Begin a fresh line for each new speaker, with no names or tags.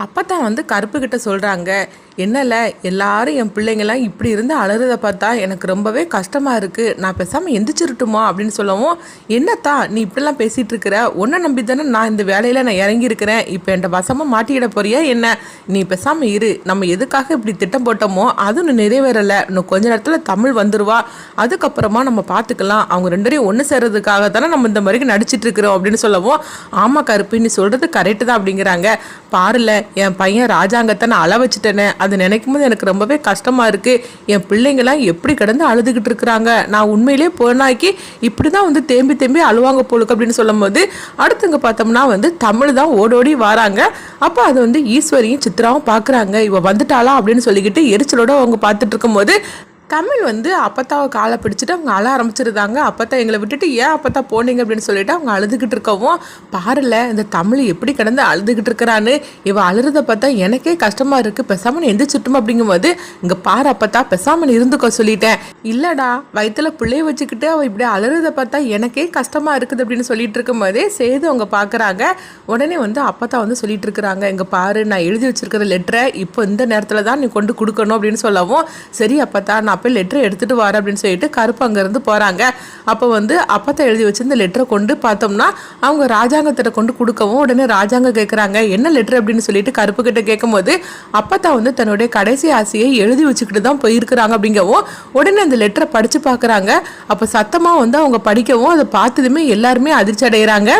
அப்போ தான் வந்து கருப்பு கிட்ட என்னல? எல்லாரும் என் பிள்ளைங்கள்லாம் இப்படி இருந்து அழுறத பார்த்தா எனக்கு ரொம்பவே கஷ்டமாக இருக்குது நான் பேசாமல் எந்திரிச்சிருட்டுமா அப்படின்னு சொல்லவும் என்னத்தா நீ இப்படிலாம் பேசிகிட்டு இருக்கிற உன்னை நம்பி தானே நான் இந்த வேலையில் நான் இறங்கியிருக்கிறேன். இப்போ என் வசமாக மாட்டிக்கிட போறியா என்ன? நீ பேசாமல் இரு. நம்ம எதுக்காக இப்படி திட்டம் போட்டோமோ அது இன்னும் நிறைவேறலை. இன்னும் கொஞ்ச நேரத்தில் தமிழ் வந்துடுவா அதுக்கப்புறமா நம்ம பார்த்துக்கலாம் அவங்க ரெண்டு பேரையும் ஒன்று சேர்றதுக்காக தானே நம்ம இந்த மாதிரி நடிச்சிட்டுருக்குறோம். அப்படின்னு சொல்லவும் ஆமாம் கருப்பு நீ சொல்கிறது கரெக்டு தான். அப்படிங்கிறாங்க. பாருல என் பையன் ராஜாங்கத்தை நான் அள வச்சுட்டேனே. அது நினைக்கும் போது எனக்கு ரொம்பவே கஷ்டமாக இருக்குது என் பிள்ளைங்களாம் எப்படி கிடந்து அழுதுகிட்டு இருக்கிறாங்க? நான் உண்மையிலேயே போனாக்கி இப்படி தான் வந்து தேம்பி தேம்பி அழுவாங்க போலுக்கு அப்படின்னு சொல்லும்போது அடுத்தவங்க பார்த்தோம்னா வந்து தமிழ் தான் ஓடோடி வராங்க. அப்போ அது வந்து ஈஸ்வரியும் சித்ராவும் பார்க்குறாங்க இவ வந்துட்டாளா அப்படின்னு சொல்லிக்கிட்டு எரிச்சலோட அவங்க பார்த்துட்டு இருக்கும்போது தமிழ் வந்து அப்பத்தாவை காலை பிடிச்சிட்டு அவங்க அழ ஆரம்பிச்சிருந்தாங்க. அப்பத்தா எங்களை விட்டுட்டு ஏன் அப்பத்தா போனீங்க? அப்படின்னு சொல்லிட்டு அவங்க அழுதுகிட்டு இருக்கவும் பாருல இந்த தமிழ் எப்படி கிடந்து அழுதுகிட்டு இருக்கிறான்னு இவ அழுறத பார்த்தா எனக்கே கஷ்டமா இருக்கு. பேசாம எந்திரிச்சிட்டோம்? அப்படிங்கும்போது இங்க பாரு அப்பத்தா பெசாமணி இருந்துக்கோ சொல்லிட்டேன். இல்லடா வயித்துல பிள்ளைய வச்சுக்கிட்டு அவ இப்படி அழுறத பார்த்தா எனக்கே கஷ்டமா இருக்குது அப்படின்னு சொல்லிட்டு இருக்கும்போதே சேது அவங்க பாக்குறாங்க. உடனே வந்து அப்பத்தா வந்து சொல்லிட்டு இருக்கிறாங்க இங்க பாரு நான் எழுதி வச்சிருக்கிற லெட்டரை இப்போ இந்த நேரத்துல தான் நீ கொண்டு கொடுக்கணும் அப்படின்னு சொல்லவும் சரி அப்பத்தா நான் அப்போ லெட்டரை எடுத்துகிட்டு வரேன் அப்படின்னு சொல்லிட்டு கருப்பு அங்கேருந்து போகிறாங்க அப்போ வந்து அப்பத்தை எழுதி வச்சிருந்த லெட்டரை கொண்டு பார்த்தோம்னா அவங்க ராஜாங்கத்திட்ட கொண்டு கொடுக்கவும் உடனே ராஜாங்க கேட்குறாங்க என்ன லெட்டர் அப்படின்னு சொல்லிட்டு கருப்பு கிட்ட கேட்கும்போது அப்பத்தா வந்து தன்னுடைய கடைசி ஆசையை எழுதி வச்சுக்கிட்டு தான் போயிருக்கிறாங்க அப்படிங்கவும் உடனே அந்த லெட்டரை படித்து பார்க்குறாங்க. அப்போ சத்தமாக வந்து அவங்க படிக்கவும் அதை பார்த்ததுமே எல்லாருமே அதிர்ச்சி அடைகிறாங்க